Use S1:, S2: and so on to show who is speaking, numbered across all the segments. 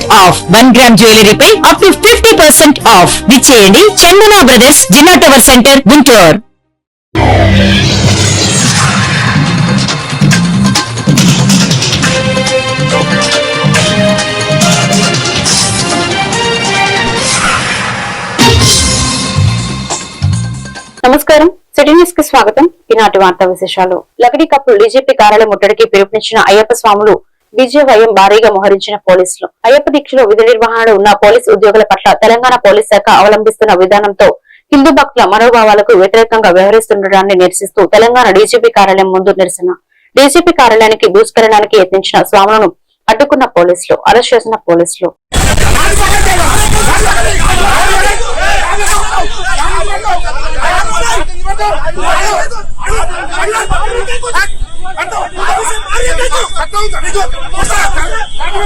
S1: off one gram jewellery pi up to fifty percent off. విచ్చేయండి Chandana brothers జిల్లా tower centre Guntur.
S2: నమస్కారం. City న్యూస్కి స్వాగతం. ఈనాటి వార్తా విశేషాలు. లగడి కప్పు డీజీపీ కార్యాలయం ముట్టడికి పిలుపునిచ్చిన అయ్యప్ప స్వాములు విజయవయం భారీగా మోహరించిన పోలీసులు. అయ్యప్ప దీక్షలో విధి నిర్వహణలో ఉన్న పోలీసు ఉద్యోగుల పట్ల తెలంగాణ పోలీస్ శాఖ అవలంబిస్తున్న విధానంతో హిందూ భక్తుల మనోభావాలకు వ్యతిరేకంగా వ్యవహరిస్తుండడాన్ని నిరసిస్తూ తెలంగాణ డీజీపీ కార్యాలయం ముందు నిరసన. డీజీపీ కార్యాలయానికి భూస్కరణానికి యత్నించిన స్వాములను అడ్డుకున్న పోలీసులు అరెస్ట్ చేసిన పోలీసులు.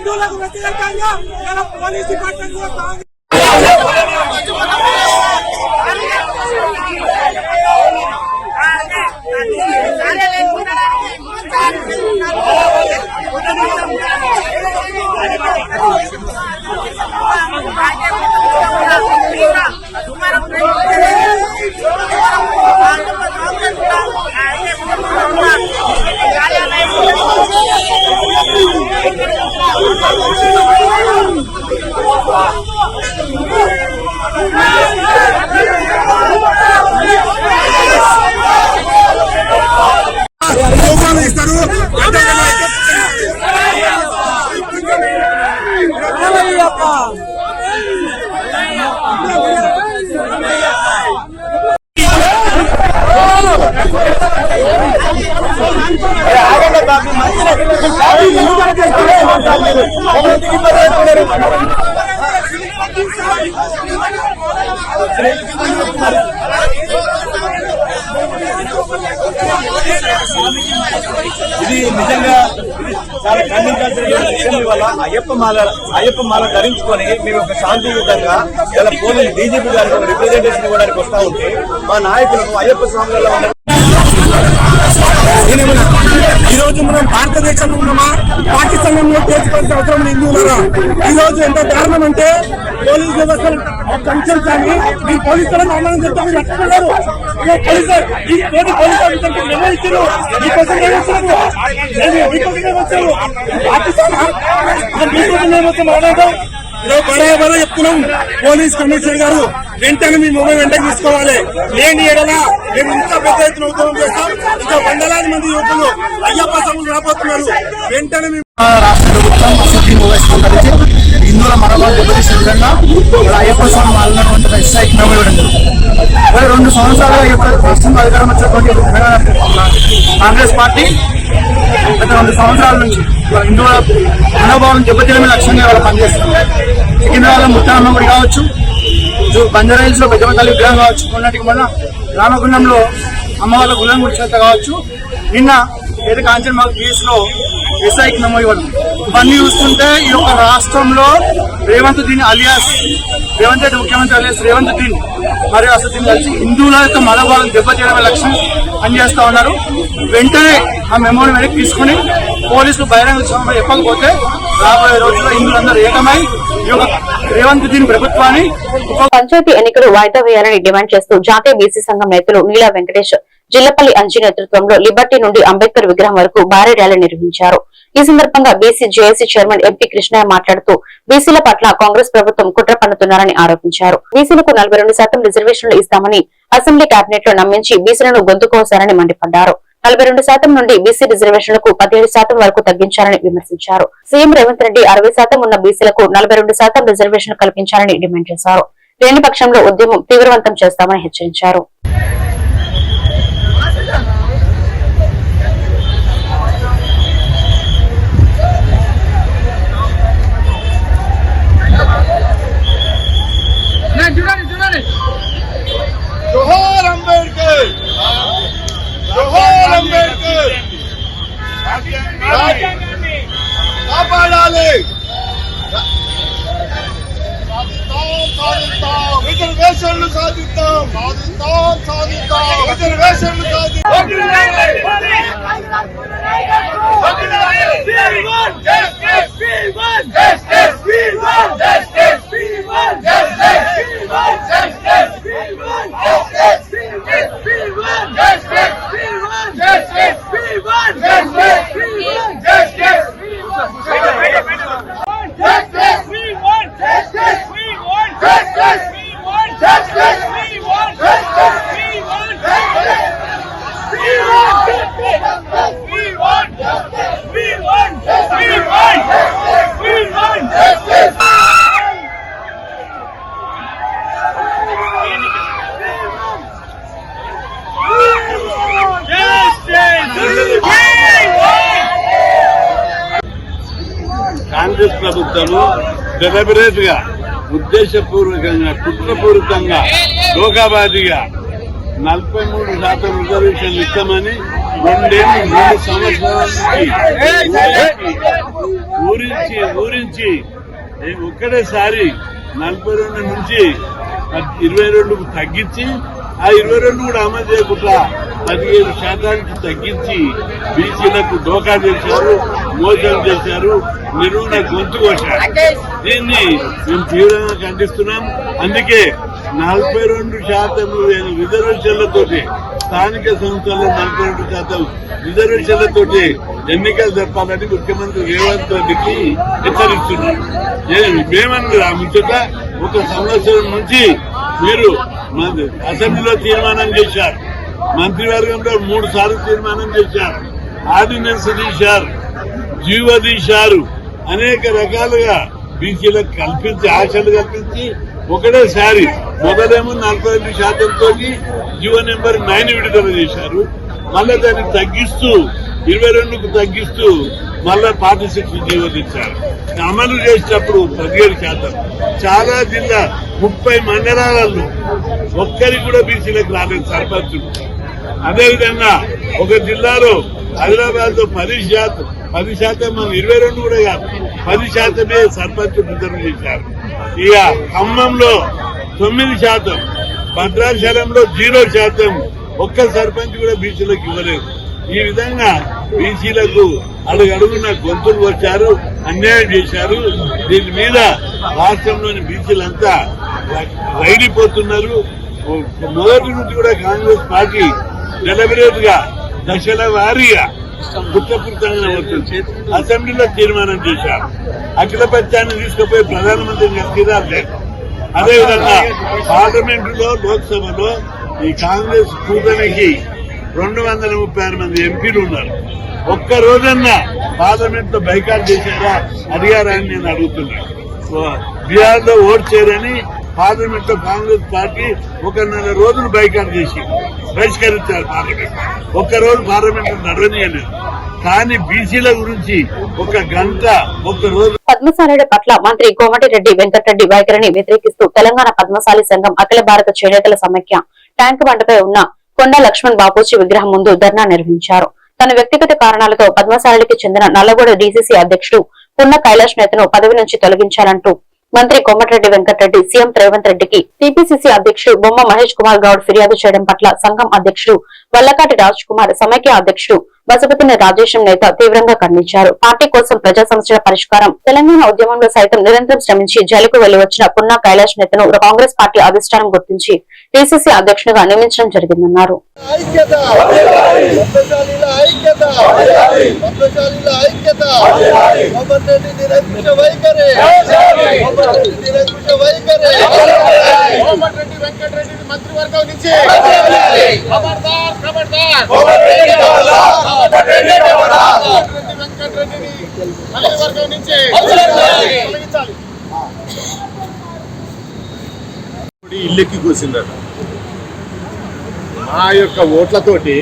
S3: హిందువులకు వ్యతిరేకంగా ఇలా పోలీస్ డిపార్ట్మెంట్ కూడా
S4: చాలా ఖండించాల్సిన వల్ల అయ్యప్ప మాల అయ్యప్ప మాల ధరించుకొని మేము ఒక శాంతియుతంగా ఇలా పోలీసు డీజీపీ గారికి రిప్రజెంటేషన్ ఇవ్వడానికి వస్తా ఉంటే మా నాయకులకు అయ్యప్ప స్వాములలో
S3: నేనేమన్నా ఈ రోజు మనం భారతదేశంలో ఉన్నామా? పాకిస్తాన్లో చేసుకోవాల్సిన అవసరం లేదు హిందువులరా ఈ రోజు ఎంత దారుణం అంటే పోలీస్ వ్యవస్థలు కంచెలు కానీ ఈ పోలీసులను అవమానం చెప్తే మీరు రక్షిస్తున్నారు పోలీసు ఈ తోటి పోలీసు మీకోసం మీకోసం పాకిస్తాన్ మీకోసం ఏమొచ్చారు మాట్లాడదాం ఈరోజు బరాబరా చెప్తున్నాం. పోలీస్ కమిషనర్ గారు వెంటనే మీ మొబైల్ వెంటనే తీసుకోవాలి. లేని ఎడల మేము ఇంకా పెద్ద ఎత్తున ఉద్యమం చేస్తాం. ఇంకా వందలాది మంది యువకులు అయ్యప్ప సభలు రాబోతున్నారు. వెంటనే మీ
S5: రాష్ట్ర ప్రభుత్వం అసెంబ్లీ మూవేసుకోవడానికి హిందువుల మనోభావం దెబ్బతీసే విధంగా అయ్యప్ప స్వామి మాలినటువంటి ఎస్ఐ ఇవ్వడం మరి రెండు సంవత్సరాల ఈ యొక్క రాష్ట్రంలో అధికారం వచ్చినటువంటి కాంగ్రెస్ పార్టీ గత రెండు సంవత్సరాల నుంచి హిందువుల మనోభావం దెబ్బతీయడమే లక్ష్యంగా వాళ్ళు పనిచేస్తున్నారు సికింద్రాబాద్ ముత్తానమ్మ గుడి కావచ్చు బంజారాయిల్స్లో పెద్దపల్లి తల్లి విగ్రహం కావచ్చు మొన్నటికి మొన్న రామగుండంలో అమ్మవాళ్ళ గులం గుడి చేత కావచ్చు. నిన్న ఏదో కాంచన్ మాకు కేసు లో ఎస్ఐకి ఇవ్వడం. ఇవన్నీ చూస్తుంటే ఈ యొక్క రాష్ట్రంలో రేవంత్ దీన్ అలియాస్ రేవంత్ రెడ్డి ముఖ్యమంత్రి అలియాస్ రేవంత్ దీన్ మరియు అసలు దీన్ని కలిసి హిందువుల యొక్క మనోభావం దెబ్బతీయడమే లక్ష్యం పనిచేస్తా ఉన్నారు. వెంటనే ఆ మెమోని వెనక్కి తీసుకుని పోలీసులు బహిరంగ సభలో చెప్పకపోతే రాబోయే రోజుల్లో హిందువులందరూ ఏకమై రేవంత్ దీన్ ప్రభుత్వాన్ని
S2: పంచాయతీ ఎన్నికలు వాయిదా వేయాలని డిమాండ్ చేస్తూ జాతీయ బీసీ సంఘం నేతలు నీలా వెంకటేష్ జిల్లపల్లి అంజీ నేతృత్వంలో లిబర్టీ నుండి అంబేద్కర్ విగ్రహం వరకు భారీ ర్యాలీ నిర్వహించారు. ఈ సందర్భంగా BC JAC chairman MP Krishnaiah మాట్లాడుతూ బీసీల పట్ల కాంగ్రెస్ ప్రభుత్వం కుట్ర పన్నుతున్నారని ఆరోపించారు. బీసీలకు నలభై రెండు శాతం రిజర్వేషన్లు ఇస్తామని అసెంబ్లీ కేబినెట్లో నమ్మించి బీసీలను గొంతుకోసారని మండిపడ్డారు. నలభై రెండు శాతం నుండి బీసీ రిజర్వేషన్లకు పదిహేడు శాతం వరకు తగ్గించాలని విమర్శించారు. సీఎం రేవంత్ రెడ్డి అరవై శాతం ఉన్న బీసీలకు నలభై రెండు శాతం రిజర్వేషన్ కల్పించాలని డిమాండ్ చేశారు. లేని పక్షంలో ఉద్యమం తీవ్రవంతం చేస్తామని హెచ్చరించారు.
S3: జోహార్ అంబేద్కర్ జోహార్ అంబేద్కర్ కాపాడాలి రిజర్వేషన్లు సాధిస్తాం సాధిస్తాం సాధిస్తాం రిజర్వేషన్లు
S6: కాంగ్రెస్ ప్రభుత్వము డెలిబరేట్గా ఉద్దేశపూర్వకంగా కుట్రపూరితంగా లోకాబాదిగా నలభై మూడు శాతం రిజర్వేషన్ ఇస్తామని రెండేళ్ళు మూడు సంవత్సరాల ఊరించి ఊరించి ఒక్కడేసారి నలభై రెండు నుంచి ఇరవై రెండుకు తగ్గించి ఆ ఇరవై రెండు కూడా అమలు చేయకుండా పదిహేడు శాతానికి తగ్గించి బీసీలకు డోకా చేశారు మోసం చేశారు నిరువున గొంతు కొట్టారు దీన్ని మేము తీవ్రంగా ఖండిస్తున్నాం. అందుకే నలభై రెండు శాతం రిజర్వేషన్లతో స్థానిక సంస్థల్లో నలభై రెండు శాతం రిజర్వేషన్లతో ఎన్నికలు జరపాలని ముఖ్యమంత్రి రేవంత్ రెడ్డికి హెచ్చరిస్తున్నారు ఏ- మేమన్నది ఆ ముచ్చట ఒక సంవత్సరం నుంచి మీరు అసెంబ్లీలో తీర్మానం చేశారు. మంత్రివర్గంలో మూడు సార్లు తీర్మానం చేశారు. ఆర్డినెన్స్ తీశారు. జీవో తీశారు. అనేక రకాలుగా బీసీలకు కల్పించి ఆశలు కల్పించి ఒకటేసారి మొదలేమో నలభై ఐదు శాతంతో జీవో నెంబర్ నైన్ విడుదల చేశారు. మళ్ళా దాన్ని తగ్గిస్తూ ఇరవై రెండుకు తగ్గిస్తూ మళ్ళా పార్టీ సిక్స్ జీవో అమలు చేసినప్పుడు పదిహేడు శాతం. చాలా జిల్లా ముప్పై మండలాలలో ఒక్కరికి కూడా బీసీలకు రాలేదు సర్పంచులు. అదేవిధంగా ఒక జిల్లాలో హైదరాబాద్లో పది శాతం పది శాతం మనం ఇరవై రెండు కూడా కాదు పది శాతమే సర్పంచ్ రిజర్వ్ చేశారు. ఇక ఖమ్మంలో తొమ్మిది శాతం భద్రాచలంలో జీరో శాతం ఒక్క సర్పంచ్ కూడా బీసీలకు ఇవ్వలేదు. ఈ విధంగా బీసీలకు అడుగడుగున గొంతులు వచ్చారు అన్యాయం చేశారు. దీని మీద రాష్ట్రంలోని బీసీలంతా రైడిపోతున్నారు. మొదటి నుంచి కూడా కాంగ్రెస్ పార్టీ డెలిబరేట్గా దశల వారీగా కుట్రపూరితంగా అసెంబ్లీలో తీర్మానం చేశారు. అఖిల పక్షాన్ని తీసుకుపోయి ప్రధానమంత్రిని లేదు అదేవిధంగా పార్లమెంటులో లోక్సభలో ఈ కాంగ్రెస్ కూటమికి రెండు వందల ముప్పై ఆరు మంది ఎంపీలు ఉన్నారు. ఒక్క రోజన్నా పార్లమెంట్లో బైకాట్ చేశారా? అడిగారా అని నేను అడుగుతున్నాను. బీహార్లో ఓట్ చేయరని పార్లమెంట్లో కాంగ్రెస్ పార్టీ ఒకన్నర రోజులు బైకాట్ చేసి బహిష్కరించారు పార్లమెంట్. ఒక్క రోజు పార్లమెంట్ నడవనీయలేదు. కానీ బీసీల గురించి ఒక గంట ఒక రోజు
S2: పద్మశాలి పట్ల మంత్రి కోమటిరెడ్డి వెంకటరెడ్డి వైఖరిని వ్యతిరేకిస్తూ తెలంగాణ పద్మశాలి సంఘం అఖిల భారత చేనేతల సమైక్య ట్యాంక్ బండపై ఉన్న కొండ లక్ష్మణ్ బాపూజీ విగ్రహం ముందు ధర్నా నిర్వహించారు. తన వ్యక్తిగత కారణాలతో పద్మశాలకి చెందిన నల్లగొండ డీసీసీ అధ్యక్షుడు పున్న కైలాష్ నేతను పదవి నుంచి తొలగించాలంటూ మంత్రి కోమటిరెడ్డి వెంకటరెడ్డి సీఎం రేవంత్ రెడ్డికి టీపీసీసీ అధ్యక్షుడు బొమ్మ మహేష్ కుమార్ గౌడ్ ఫిర్యాదు చేయడం పట్ల సంఘం అధ్యక్షుడు వల్లకాటి రాజ్ కుమార్ సమైక్య అధ్యక్షుడు బసపతిని రాజేశం నేత తీవ్రంగా ఖండించారు. పార్టీ కోసం ప్రజా సమస్యల పరిష్కారం తెలంగాణ ఉద్యమంలో సైతం నిరంతరం శ్రమించి జైలుకు వెళ్ళి వచ్చిన పున్నా కైలాష్ నేతను కాంగ్రెస్ పార్టీ అధిష్టానం గుర్తించి టీసీసీ అధ్యక్షుడుగా నియమించడం జరిగిందన్నారు.
S7: ఐక్యత. పద్మశాలీల ఐక్యత. పద్మశాలీల ఐక్యత కోమటిరెడ్డి నిరంకుశ వైఖరి. కోమటిరెడ్డి నిరంకుశ వైఖరి. కోమటిరెడ్డి వెంకటరెడ్డి మంత్రివర్గం నుంచి. ఖబర్దార్ ఖబర్దార్ కోమటిరెడ్డి వెంకటరెడ్డిని మంత్రివర్గం నుంచి తొలగించాలి.
S8: ఇల్లెక్కి కూర్చుందట మా యొక్క ఓట్లతోటి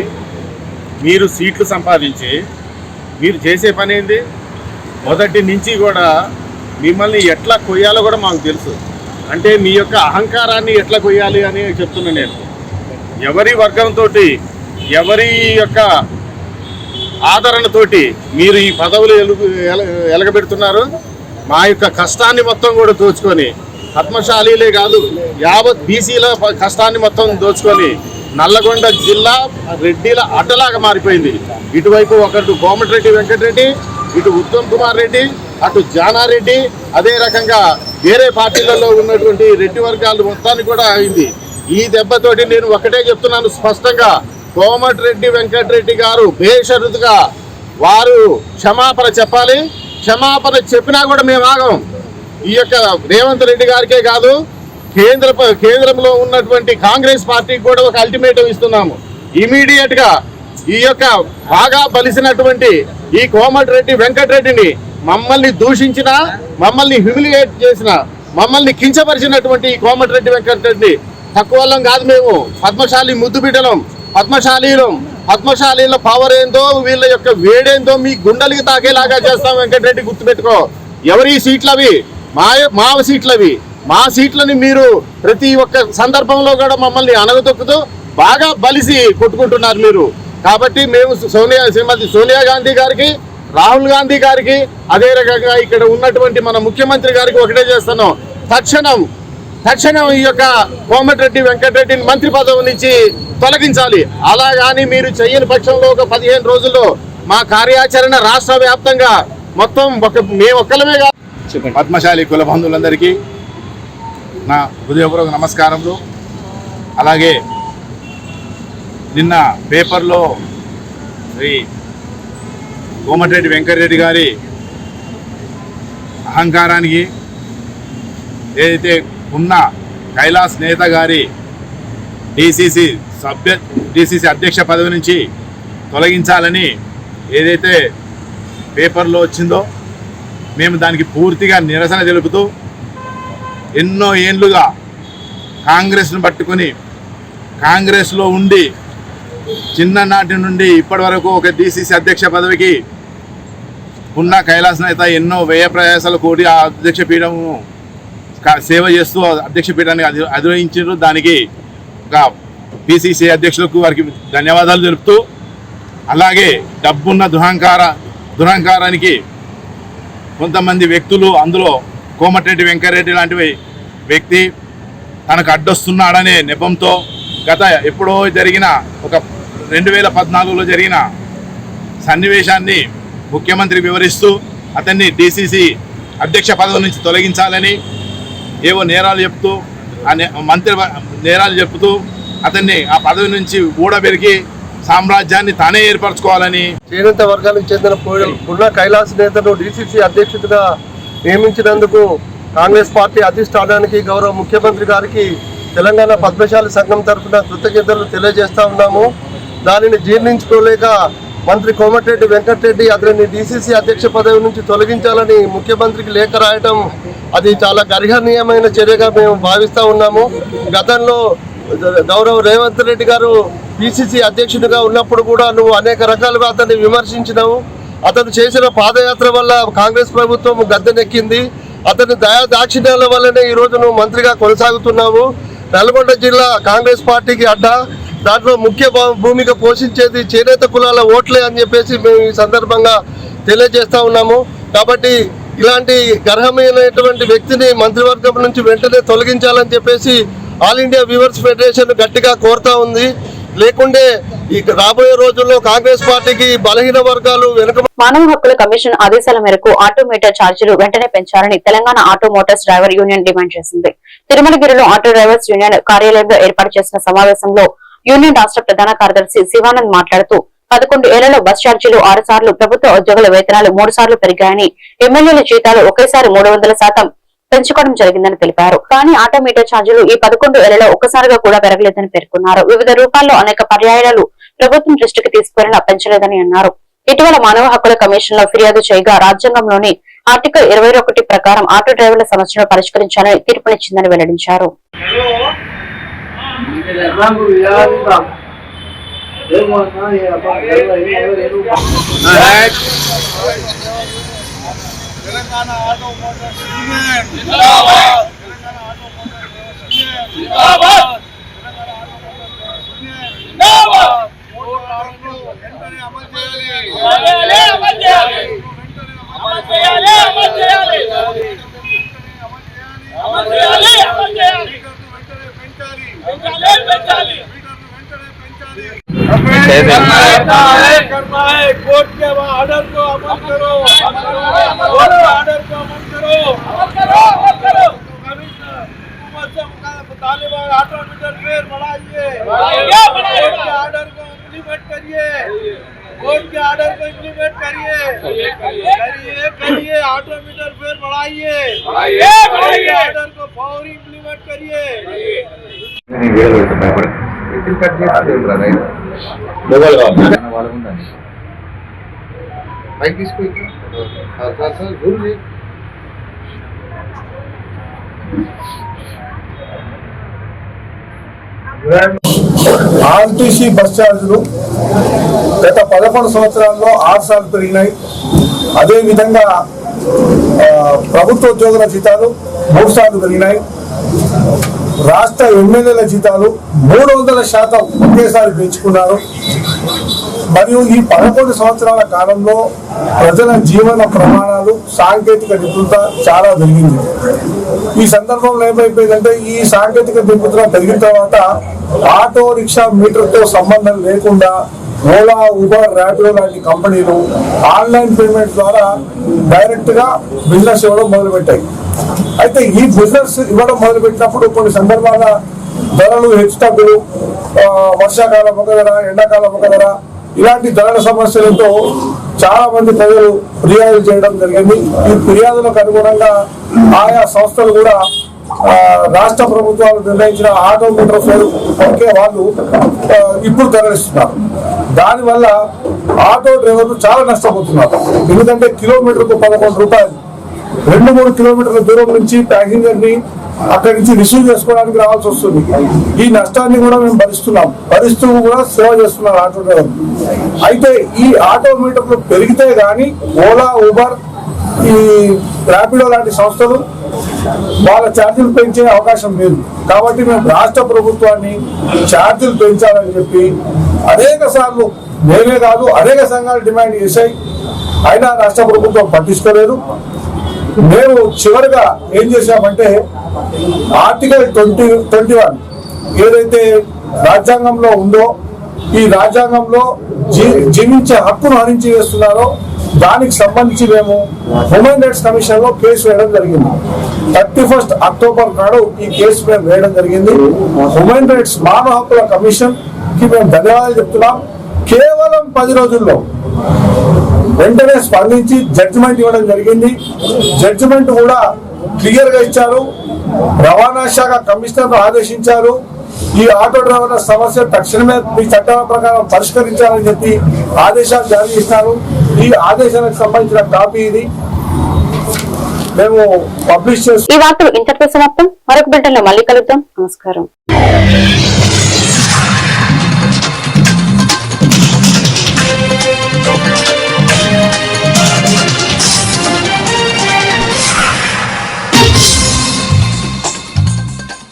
S8: మీరు సీట్లు సంపాదించి మీరు చేసే పని ఏంది? మొదటి నుంచి కూడా మిమ్మల్ని ఎట్లా కొయ్యాలో కూడా మాకు తెలుసు. అంటే మీ యొక్క అహంకారాన్ని ఎట్లా కొయ్యాలి అని చెప్తున్నా నేను. ఎవరి వర్గంతో ఎవరి యొక్క ఆదరణతోటి మీరు ఈ పదవులు ఎలుగు ఎలగబెడుతున్నారు? మా యొక్క కష్టాన్ని మొత్తం కూడా దోచుకొని పద్మశాలీలే కాదు యావత్ బీసీల కష్టాన్ని మొత్తం దోచుకొని నల్లగొండ జిల్లా రెడ్డిల అడ్డలాగా మారిపోయింది. ఇటువైపు ఒకటి కోమటిరెడ్డి వెంకటరెడ్డి ఇటు ఉత్తమ్ కుమార్ రెడ్డి అటు జానారెడ్డి అదే రకంగా వేరే పార్టీలలో ఉన్నటువంటి రెడ్డి వర్గాలు మొత్తాన్ని కూడా అయింది. ఈ దెబ్బతోటి నేను ఒకటే చెప్తున్నాను స్పష్టంగా. కోమటిరెడ్డి వెంకటరెడ్డి గారు బేషరుతుగా వారు క్షమాపణ చెప్పాలి. క్షమాపణ చెప్పినా కూడా మేము ఆగం ఈ యొక్క రేవంత్ రెడ్డి గారికే కాదు కేంద్ర ప- కేంద్రంలో ఉన్నటువంటి కాంగ్రెస్ పార్టీకి కూడా ఒక అల్టిమేటం ఇస్తున్నాము. ఇమీడియట్గా ఈ యొక్క బాగా బలిసినటువంటి ఈ కోమటిరెడ్డి వెంకటరెడ్డిని మమ్మల్ని దూషించిన మమ్మల్ని హ్యూమిలియేట్ చేసిన మమ్మల్ని కించపరిచినటువంటి ఈ కోమటిరెడ్డి వెంకటరెడ్డి తక్కువలం కాదు మేము. పద్మశాలి ముద్దు బిడ్డలం పద్మశాలీలం. పద్మశాలీల పవర్ ఏందో వీళ్ళ యొక్క వేడేందో మీ గుండెలకి తాకేలాగా చేస్తాం వెంకటరెడ్డి గుర్తుపెట్టుకో. ఎవరి సీట్లు అవి మా మా సీట్లు అవి మా సీట్లని మీరు ప్రతి ఒక్క సందర్భంలో కూడా మమ్మల్ని అనగతొక్కుతూ బాగా బలిసి కొట్టుకుంటున్నారు మీరు. కాబట్టి మేము సోనియా శ్రీమతి సోనియా గాంధీ గారికి రాహుల్ గాంధీ గారికి అదే రకంగా ఇక్కడ ఉన్నటువంటి మన ముఖ్యమంత్రి గారికి ఒకటే చేస్తున్నాం. తక్షణం తక్షణం ఈ యొక్క కోమటిరెడ్డి వెంకటరెడ్డిని మంత్రి పదవి నుంచి తొలగించాలి. అలా కానీ మీరు చెయ్యని పక్షంలో ఒక పదిహేను రోజుల్లో మా కార్యాచరణ రాష్ట్ర వ్యాప్తంగా మొత్తం ఒక మేము ఒక్కలమే కాదు. పద్మశాలి కుల బంధువులందరికీ నా హృదయపూర్వక నమస్కారములు. అలాగే నిన్న పేపర్లో శ్రీ కోమటిరెడ్డి వెంకటరెడ్డి గారి అహంకారానికి ఏదైతే ఉన్న కైలాస్ నేత గారి డిసిసి సభ్య డిసిసి అధ్యక్ష పదవి నుంచి తొలగించాలని ఏదైతే పేపర్లో వచ్చిందో మేము దానికి పూర్తిగా నిరసన తెలుపుతూ ఎన్నో ఏండ్లుగా కాంగ్రెస్ను పట్టుకొని కాంగ్రెస్లో ఉండి చిన్ననాటి నుండి ఇప్పటి వరకు ఒక డిసిసి అధ్యక్ష పదవికి ఉన్న కైలాస నేత ఎన్నో వ్యయ ప్రయాసాలు కూడి ఆ అధ్యక్ష పీఠము కా- సేవ చేస్తూ ఆ అధ్యక్ష పీఠాన్ని అధి అధిరోహించారు దానికి ఒక పిసిసి అధ్యక్షులకు వారికి ధన్యవాదాలు తెలుపుతూ అలాగే డబ్బున్న దుహంకార దురహంకారానికి కొంతమంది వ్యక్తులు అందులో కోమటిరెడ్డి వెంకరెడ్డి లాంటివి వ్యక్తి తనకు అడ్డొస్తున్నాడనే నెపంతో గత ఎప్పుడో జరిగిన ఒక రెండు వేల పద్నాలుగులో జరిగిన సన్నివేశాన్ని ముఖ్యమంత్రి వివరిస్తూ అతన్ని డిసిసి అధ్యక్ష పదవి నుంచి తొలగించాలని ఏవో నేరాలు చెప్తూ ఆ మంత్రి నేరాలు చెప్తూ అతన్ని ఆ పదవి నుంచి ఊడబెరిగి సామ్రాజ్యాన్ని తానే ఏర్పరచుకోవాలని
S7: చేనేత వర్గానికి చెందిన పోయిన పుల్ల కైలాస్ నేతను డిసిసి అధ్యక్షుడిగా నియమించినందుకు కాంగ్రెస్ పార్టీ అధిష్టానానికి గౌరవ ముఖ్యమంత్రి గారికి తెలంగాణ పద్మశాలి సంఘం తరఫున కృతజ్ఞతలు తెలియజేస్తా ఉన్నాము. దానిని జీర్ణించుకోలేక మంత్రి కోమటిరెడ్డి వెంకటరెడ్డి అతని డీసీసీ అధ్యక్ష పదవి నుంచి తొలగించాలని ముఖ్యమంత్రికి లేఖ రాయటం అది చాలా గర్హనీయమైన చర్యగా మేము భావిస్తూ ఉన్నాము. గతంలో గౌరవ రేవంత్ రెడ్డి గారు పిసిసి అధ్యక్షుడిగా ఉన్నప్పుడు కూడా నువ్వు అనేక రకాలుగా అతన్ని విమర్శించినావు. అతను చేసిన పాదయాత్ర వల్ల కాంగ్రెస్ ప్రభుత్వం గద్దెనెక్కింది. అతని దయా దాక్షిణ్యాల వల్లనే ఈ నువ్వు మంత్రిగా కొనసాగుతున్నావు. నల్గొండ జిల్లా కాంగ్రెస్ పార్టీకి అడ్డా. దాంట్లో ముఖ్య భూమిక పోషించేది చేనేత కులాల ఓట్లే అని చెప్పేసి మేము ఈ సందర్భంగా తెలియజేస్తా ఉన్నాము. కాబట్టి ఇలాంటి గర్హమైనటువంటి వ్యక్తిని మంత్రివర్గం నుంచి వెంటనే తొలగించాలని చెప్పేసి ఆల్ ఇండియా వ్యూవర్స్ ఫెడరేషన్ గట్టిగా కోరుతా ఉంది. లేకుంటే ఈ రాబోయే రోజుల్లో కాంగ్రెస్ పార్టీకి బలహీన వర్గాలు వెనుక
S2: మానవ హక్కుల కమిషన్ ఆదేశాల మేరకు ఆటోమీటర్ ఛార్జీలు వెంటనే పెంచాలని Telangana auto motors driver union demand చేసింది. తిరుమలగిరిలో ఆటో డ్రైవర్స్ యూనియన్ కార్యాలయంలో ఏర్పాటు చేసిన సమావేశంలో యూనియన్ రాష్ట్ర ప్రధాన కార్యదర్శి శివానంద్ మాట్లాడుతూ పదకొండు ఏళ్ళలో బస్ ఛార్జీలు ఆరు సార్లు ప్రభుత్వ ఉద్యోగుల వేతనాలు మూడు సార్లు పెరిగాయని ఎమ్మెల్యేల జీతాలు ఒకేసారి మూడు వందల శాతం పెంచుకోవడం జరిగిందని తెలిపారు. కానీ ఆటో మీటర్ ఛార్జీలు ఈ పదకొండు ఏళ్ళలో ఒక్కసారిగా కూడా పెరగలేదని పేర్కొన్నారు. వివిధ రూపాల్లో అనేక పర్యాయాలు ప్రభుత్వం దృష్టికి తీసుకువెళ్ళినా పెంచలేదని అన్నారు. ఇటీవల మానవ హక్కుల కమిషన్లో ఫిర్యాదు చేయగా రాజ్యాంగంలోని ఆర్టికల్ ఇరవై ఒకటి ప్రకారం ఆటో డ్రైవర్ల సమస్యను పరిష్కరించాలని తీర్పునిచ్చిందని వెల్లడించారు.
S7: తెలంగాణ ఆటో మోటార్స్ యూనియన్ జిందాబాద్ తెలంగాణ ఆటో మోటార్స్ యూనియన్ జిందాబాద్ తెలంగాణ ఆటో మోటార్స్ యూనియన్ జిందాబాద్ మూడు ఆరులు వెంటనే అమలు చేయాలి అమలు చేయాలి వెంటనే అమలు చేయాలి అమలు చేయాలి అమలు చేయాలి అమలు చేయాలి వెంటనే పెంచాలి పెంచాలి పెంచాలి వెంటనే పెంచాలి करना है कोर्ट के ऑर्डर को अमल करो کے آرڈر کو امپلیمنٹ کریے۔ کورٹ کے آرڈر کو امپلیمنٹ کریے۔ کریے کریے۔ آٹو میٹر پھر بڑھائیے۔ آرڈر کو فوری امپلیمنٹ کریے۔ Thank you.
S3: ఆర్టీసీ బస్ ఛార్జీలు గత పదకొండు సంవత్సరాల్లో ఆరు సార్లు పెరిగినాయి. అదేవిధంగా ప్రభుత్వ ఉద్యోగుల జీతాలు మూడు సార్లు పెరిగినాయి. రాష్ట్ర ఎమ్మెల్యేల జీతాలు మూడు వందల శాతం ఒకేసారి పెంచుకున్నారు. మరియు ఈ పదకొండు సంవత్సరాల కాలంలో ప్రజల జీవన ప్రమాణాలు సాంకేతిక నిపుణత చాలా పెరిగింది. ఈ సందర్భంలో ఏమైపోయిందంటే ఈ సాంకేతిక నిపుణత పెరిగిన తర్వాత ఆటో రిక్షా మీటర్తో సంబంధం లేకుండా ఓలా ఉబర్ ర్యాపిడో లాంటి కంపెనీలు ఆన్లైన్ పేమెంట్ ద్వారా డైరెక్ట్గా బిజినెస్ ఇవ్వడం మొదలుపెట్టాయి. అయితే ఈ బిజినెస్ ఇవ్వడం మొదలుపెట్టినప్పుడు కొన్ని సందర్భాల ధరలు హెచ్చుతగ్గులు తగ్గులు వర్షాకాలం ఒక ధర ఎండాకాలం ఒక ధర ఇలాంటి ధరల సమస్యలతో చాలా మంది ప్రజలు ఫిర్యాదులు చేయడం జరిగింది. ఈ ఫిర్యాదులకు అనుగుణంగా ఆయా సంస్థలు కూడా రాష్ట్ర ప్రభుత్వాలు నిర్ణయించిన ఆటోమీటర్ ఫేర్ ఒకే వాళ్ళు ఇప్పుడు తరలిస్తున్నారు. దానివల్ల ఆటో డ్రైవర్లు చాలా నష్టపోతున్నారు. ఎందుకంటే కిలోమీటర్కు పదకొండు రూపాయలు. రెండు మూడు కిలోమీటర్ల దూరం నుంచి ప్యాసింజర్ని అక్కడి నుంచి రిసీవ్ చేసుకోవడానికి రావాల్సి వస్తుంది. ఈ నష్టాన్ని కూడా మేము భరిస్తున్నాం. భరిస్తూ కూడా సేవ చేస్తున్నారు ఆటో డ్రైవర్ అయితే ఈ ఆటో మీటర్లు పెరిగితే కానీ ఓలా ఊబర్ ఈ ర్యాపిడో లాంటి సంస్థలు వాళ్ళ ఛార్జీలు పెంచే అవకాశం లేదు. కాబట్టి మేము రాష్ట్ర ప్రభుత్వాన్ని ఛార్జీలు పెంచాలని చెప్పి అనేక సార్లు మేమే కాదు అనేక సంఘాలు డిమాండ్ చేశాయి. అయినా రాష్ట్ర ప్రభుత్వం పట్టించుకోలేదు. మేము చివరిగా ఏం చేశామంటే ఆర్టికల్ ట్వంటీ ట్వంటీ వన్ ఏదైతే రాజ్యాంగంలో ఉందో ఈ రాజ్యాంగంలో జీ- జీవించే హక్కును హరించి వేస్తున్నారో దానికి సంబంధించి మేము హ్యూమన్ రైట్స్ కమిషన్లో కేసు వేయడం జరిగింది. థర్టీ ఫస్ట్ అక్టోబర్ నాడు ఈ కేసు మేము వేయడం జరిగింది. హ్యూమన్ రైట్స్ మానవ హక్కుల కమిషన్కి మేము ధన్యవాదాలు చెప్తున్నాం. కేవలం పది రోజుల్లో వెంటనే స్పందించి జడ్జిమెంట్ ఇవ్వడం జరిగింది. జడ్జిమెంట్ కూడా క్లియర్గా ఇచ్చారు. రవాణా శాఖ కమిషనర్ ఆదేశించారు. ఈ ఆటో డ్రైవర్ల సమస్య తక్షణమే మీ చట్టాల ప్రకారం పరిష్కరించాలని చెప్పి ఆదేశాలు జారీ చేసినారు. ఈ ఆదేశాలకు సంబంధించిన కాపీ ఇది. మేము పబ్లిష్ చేస్తాం
S2: ఈ వార్తలు ఇంతటితో సమాప్తం మరొక బిల్టన్ మళ్ళీ కలుద్దాం. నమస్కారం.